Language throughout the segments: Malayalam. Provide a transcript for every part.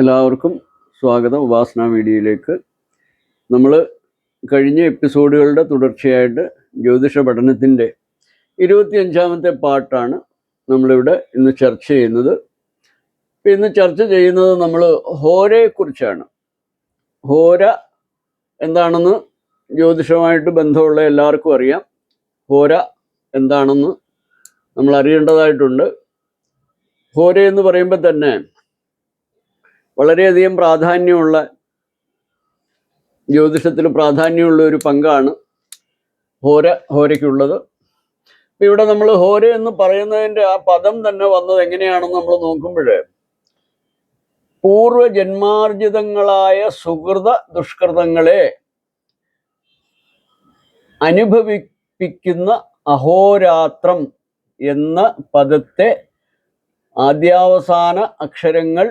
എല്ലാവർക്കും സ്വാഗതം ഉപാസന വീഡിയോയിലേക്ക് നമ്മൾ കഴിഞ്ഞ എപ്പിസോഡുകളുടെ തുടർച്ചയായിട്ട് ജ്യോതിഷ പഠനത്തിന്റെ ഇരുപത്തിയഞ്ചാമത്തെ പാട്ടാണ് നമ്മളിവിടെ ഇന്ന് ചർച്ച ചെയ്യുന്നത്. ഇപ്പം ഇന്ന് ചർച്ച ചെയ്യുന്നത് നമ്മൾ ഹോരയെക്കുറിച്ചാണ്. ഹോര എന്താണെന്ന് ജ്യോതിഷമായിട്ട് ബന്ധമുള്ള എല്ലാവർക്കും അറിയാം. ഹോര എന്താണെന്ന് നമ്മൾ അറിയേണ്ടതായിട്ടുണ്ട് ഹോര എന്ന് പറയുമ്പോൾ തന്നെ വളരെയധികം പ്രാധാന്യമുള്ള ജ്യോതിഷത്തിൽ പ്രാധാന്യമുള്ള ഒരു പങ്കാണ് ഹോര ഹോരയ്ക്കുള്ളത്. അപ്പം ഇവിടെ നമ്മൾ ഹോര എന്ന് പറയുന്നതിന്റെ ആ പദം തന്നെ വന്നത് എങ്ങനെയാണെന്ന് നമ്മൾ നോക്കുമ്പോൾ പൂർവജന്മാർജിതങ്ങളായ സുഹൃത ദുഷ്കൃതങ്ങളെ അനുഭവിപ്പിക്കുന്ന അഹോരാത്രം എന്ന പദത്തെ ആദ്യാവസാന അക്ഷരങ്ങൾ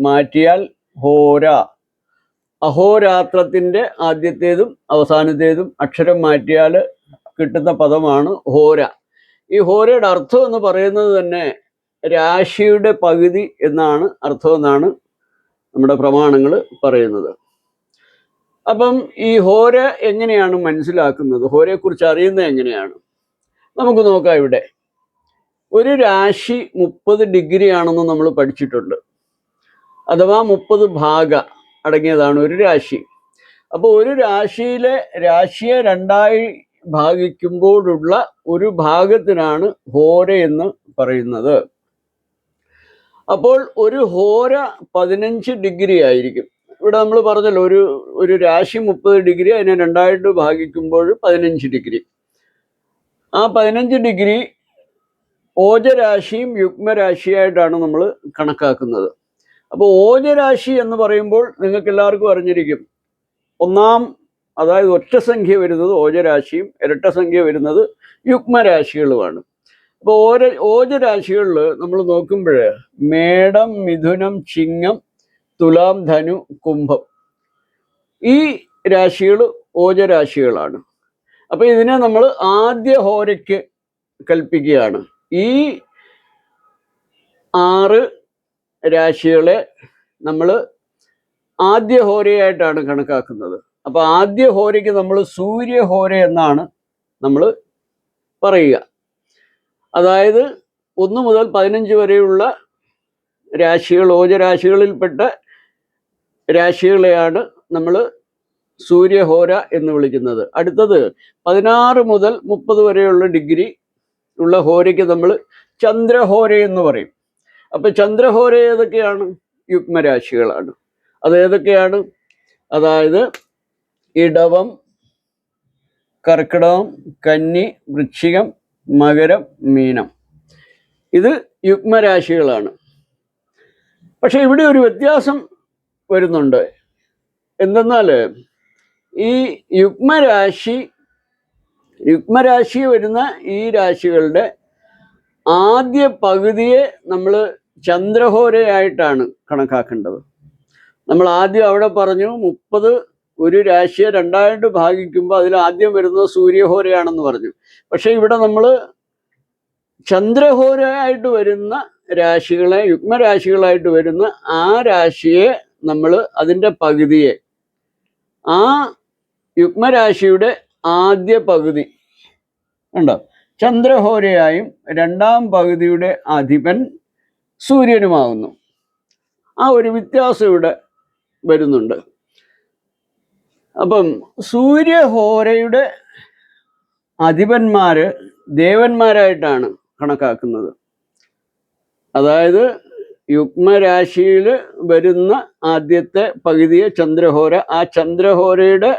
മാറ്റിയാൽ ഹോര. അഹോരാത്രത്തിന്റെ ആദ്യത്തേതും അവസാനത്തേതും അക്ഷരം മാറ്റിയാൽ കിട്ടുന്ന പദമാണ് ഹോര. ഈ ഹോരയുടെ അർത്ഥം എന്ന് പറയുന്നത് തന്നെ രാശിയുടെ പകുതി എന്നാണ് അർത്ഥം എന്നാണ് നമ്മുടെ പ്രമാണങ്ങൾ പറയുന്നത്. അപ്പം ഈ ഹോര എങ്ങനെയാണ് മനസ്സിലാക്കുന്നത്? ഹോരയെക്കുറിച്ച് അറിയുന്നത് എങ്ങനെയാണ്? നമുക്ക് നോക്കാം ഇവിടെ. ഒരു രാശി മുപ്പത് ഡിഗ്രി ആണെന്ന് നമ്മൾ പഠിച്ചിട്ടുണ്ട്. അഥവാ മുപ്പത് ഭാഗ അടങ്ങിയതാണ് ഒരു രാശി. അപ്പോൾ ഒരു രാശിയിലെ രാശിയെ രണ്ടായി ഭാഗിക്കുമ്പോഴുള്ള ഒരു ഭാഗത്തിനാണ് ഹോര എന്ന് പറയുന്നത്. അപ്പോൾ ഒരു ഹോര പതിനഞ്ച് ഡിഗ്രി ആയിരിക്കും. ഇവിടെ നമ്മൾ പറഞ്ഞല്ലോ ഒരു ഒരു രാശി മുപ്പത് ഡിഗ്രി അതിനെ രണ്ടായിട്ട് ഭാഗിക്കുമ്പോൾ പതിനഞ്ച് ഡിഗ്രി. ആ പതിനഞ്ച് ഡിഗ്രി ഓജരാശിയും യുഗ്മരാശിയായിട്ടാണ് നമ്മൾ കണക്കാക്കുന്നത്. അപ്പോൾ ഓജരാശി എന്ന് പറയുമ്പോൾ നിങ്ങൾക്ക് എല്ലാവർക്കും അറിഞ്ഞിരിക്കും. ഒന്നാം അതായത് ഒറ്റ സംഖ്യ വരുന്നത് ഓജരാശിയും ഇരട്ട സംഖ്യ വരുന്നത് യുഗ്മരാശികളുമാണ്. അപ്പോൾ ഓര ഓജരാശികളിൽ നമ്മൾ നോക്കുമ്പോൾ മേടം മിഥുനം ചിങ്ങം തുലാം ധനു കുംഭം. ഈ രാശികൾ ഓജരാശികളാണ് അപ്പോൾ ഇതിനെ നമ്മൾ ആദ്യ ഹോരയ്ക്ക് കൽപ്പിക്കുകയാണ്. ഈ ആറ് രാശികളെ നമ്മൾ ആദ്യ ഹോരയായിട്ടാണ് കണക്കാക്കുന്നത്. അപ്പോൾ ആദ്യ ഹോരയ്ക്ക് നമ്മൾ സൂര്യഹോര എന്നാണ് നമ്മൾ പറയുക. അതായത് ഒന്ന് മുതൽ പതിനഞ്ച് വരെയുള്ള രാശികൾ ഓജരാശികളിൽപ്പെട്ട രാശികളെയാണ് നമ്മൾ സൂര്യഹോര എന്ന് വിളിക്കുന്നത്. അടുത്തത് പതിനാറ് മുതൽ മുപ്പത് വരെയുള്ള ഡിഗ്രി ഉള്ള ഹോരയ്ക്ക് നമ്മൾ ചന്ദ്രഹോര എന്ന് പറയും. അപ്പൊ ചന്ദ്രഹോര ഏതൊക്കെയാണ്? യുഗ്മരാശികളാണ്. അത് ഏതൊക്കെയാണ്? അതായത് ഇടവം കർക്കിടകം കന്നി വൃശ്ചികം മകരം മീനം. ഇത് യുഗ്മരാശികളാണ്. പക്ഷെ ഇവിടെ ഒരു വ്യത്യാസം വരുന്നുണ്ട്. എന്തെന്നാൽ ഈ യുഗ്മരാശി യുഗ്മരാശി വരുന്ന ഈ രാശികളുടെ ആദ്യ പകുതിയെ നമ്മൾ ചന്ദ്രഹോരയായിട്ടാണ് കണക്കാക്കേണ്ടത്. നമ്മൾ ആദ്യം അവിടെ പറഞ്ഞു മുപ്പത് ഒരു രാശിയെ രണ്ടായിട്ട് ഭാഗിക്കുമ്പോൾ അതിൽ ആദ്യം വരുന്നത് സൂര്യഹോരയാണെന്ന് പറഞ്ഞു. പക്ഷേ ഇവിടെ നമ്മൾ ചന്ദ്രഹോരയായിട്ട് വരുന്ന രാശികളെ യുഗ്മരാശികളായിട്ട് വരുന്ന ആ രാശിയെ നമ്മൾ അതിന്റെ പകുതിയെ ആ യുഗ്മരാശിയുടെ ആദ്യ പകുതി ഉണ്ടോ ചന്ദ്രഹോരയായും രണ്ടാം പകുതിയുടെ അധിപൻ സൂര്യനുമാകുന്നു ആ ഒരു വ്യത്യാസം ഇവിടെ വരുന്നുണ്ട്. അപ്പം സൂര്യഹോരയുടെ അധിപന്മാര് ദേവന്മാരായിട്ടാണ് കണക്കാക്കുന്നത്. അതായത് യുഗ്മരാശിയിൽ വരുന്ന ആദ്യത്തെ പകുതിയെ ചന്ദ്രഹോര ആ ചന്ദ്രഹോരയുടെ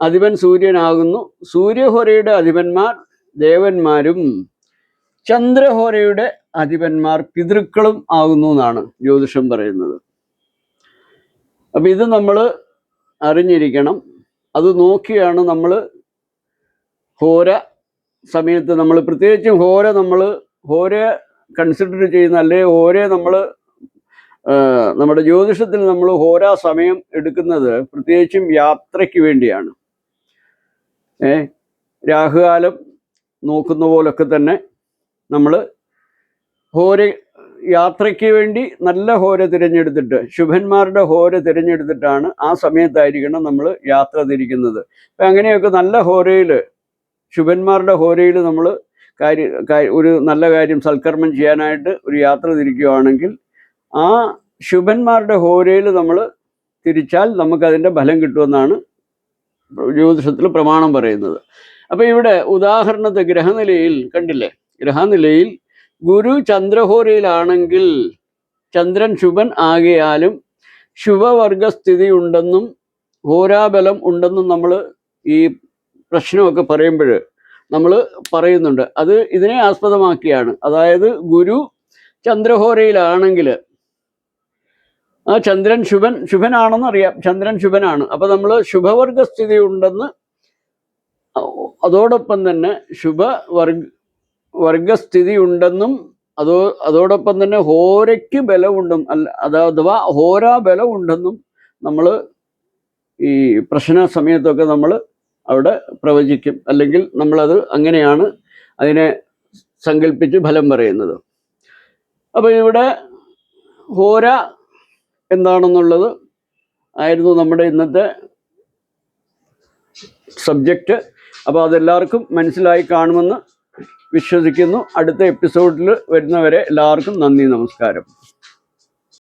അധിപൻ സൂര്യനാകുന്നു. സൂര്യഹോരയുടെ അധിപന്മാർ ദേവന്മാരും ചന്ദ്രഹോരയുടെ അധിപന്മാർ പിതൃക്കളും ആകുന്നു എന്നാണ് ജ്യോതിഷം പറയുന്നത്. അപ്പൊ ഇത് നമ്മൾ അറിഞ്ഞിരിക്കണം. അത് നോക്കിയാണ് നമ്മൾ ഹോര സമയത്ത് നമ്മൾ പ്രത്യേകിച്ചും ഹോര നമ്മൾ ഹോര കൺസിഡർ ചെയ്യുന്ന അല്ലെ ഹോരെ നമ്മൾ നമ്മുടെ ജ്യോതിഷത്തിൽ നമ്മൾ ഹോര സമയം എടുക്കുന്നത് പ്രത്യേകിച്ചും യാത്രയ്ക്ക് വേണ്ടിയാണ്. ഏ രാഹുകാലം നോക്കുന്ന പോലൊക്കെ തന്നെ നമ്മൾ ഹോര യാത്രയ്ക്ക് വേണ്ടി നല്ല ഹോര തിരഞ്ഞെടുത്തിട്ട് ശുഭന്മാരുടെ ഹോര തിരഞ്ഞെടുത്തിട്ടാണ് ആ സമയത്തായിരിക്കണം നമ്മൾ യാത്ര തിരിക്കുന്നത്. അപ്പം അങ്ങനെയൊക്കെ നല്ല ഹോരയിൽ ശുഭന്മാരുടെ ഹോരയിൽ നമ്മൾ കാര്യ ഒരു നല്ല കാര്യം സൽക്കർമ്മം ചെയ്യാനായിട്ട് ഒരു യാത്ര തിരിക്കുകയാണെങ്കിൽ ആ ശുഭന്മാരുടെ ഹോരയിൽ നമ്മൾ തിരിച്ചാൽ നമുക്കതിന്റെ ഫലം കിട്ടുമെന്നാണ് ജ്യോതിഷത്തിൽ പ്രമാണം പറയുന്നത്. അപ്പോൾ ഇവിടെ ഉദാഹരണത്തെ ഗ്രഹനിലയിൽ കണ്ടില്ലേ? ഗ്രഹനിലയിൽ ഗുരു ചന്ദ്രഹോരയിലാണെങ്കിൽ ചന്ദ്രൻ ശുഭൻ ആകയാലും ശുഭവർഗസ്ഥിതി ഉണ്ടെന്നും ഹോരാബലം ഉണ്ടെന്നും നമ്മൾ ഈ പ്രശ്നമൊക്കെ പറയുമ്പോൾ നമ്മൾ പറയുന്നുണ്ട്. അത് ഇതിനെ ആസ്പദമാക്കിയാണ്. അതായത് ഗുരു ചന്ദ്രഹോരയിലാണെങ്കിൽ ആ ചന്ദ്രൻ ശുഭൻ ശുഭനാണെന്ന് അറിയാം ചന്ദ്രൻ ശുഭനാണ്. അപ്പോൾ നമ്മൾ ശുഭവർഗസ്ഥിതി ഉണ്ടെന്ന് അതോടൊപ്പം തന്നെ ശുഭ വർഗ വർഗസ്ഥിതി ഉണ്ടെന്നും അതോ അതോടൊപ്പം തന്നെ ഹോരയ്ക്ക് ബലമുണ്ടെന്നും അല്ല അത് അഥവാ ഹോരാ ബലമുണ്ടെന്നും നമ്മൾ ഈ പ്രശ്ന സമയത്തൊക്കെ നമ്മൾ അവിടെ പ്രവചിക്കും. അല്ലെങ്കിൽ നമ്മളത് അങ്ങനെയാണ് അതിനെ സങ്കല്പിച്ച് ഫലം പറയുന്നത്. അപ്പോൾ ഇവിടെ ഹോര എന്താണെന്നുള്ളത് ആയിരുന്നു നമ്മുടെ ഇന്നത്തെ സബ്ജക്റ്റ്. അപ്പോൾ അതെല്ലാവർക്കും മനസ്സിലായി കാണുമെന്ന് വിശ്വസിക്കുന്നു. അടുത്ത എപ്പിസോഡിൽ വരുന്നവരെ എല്ലാവർക്കും നന്ദി നമസ്കാരം.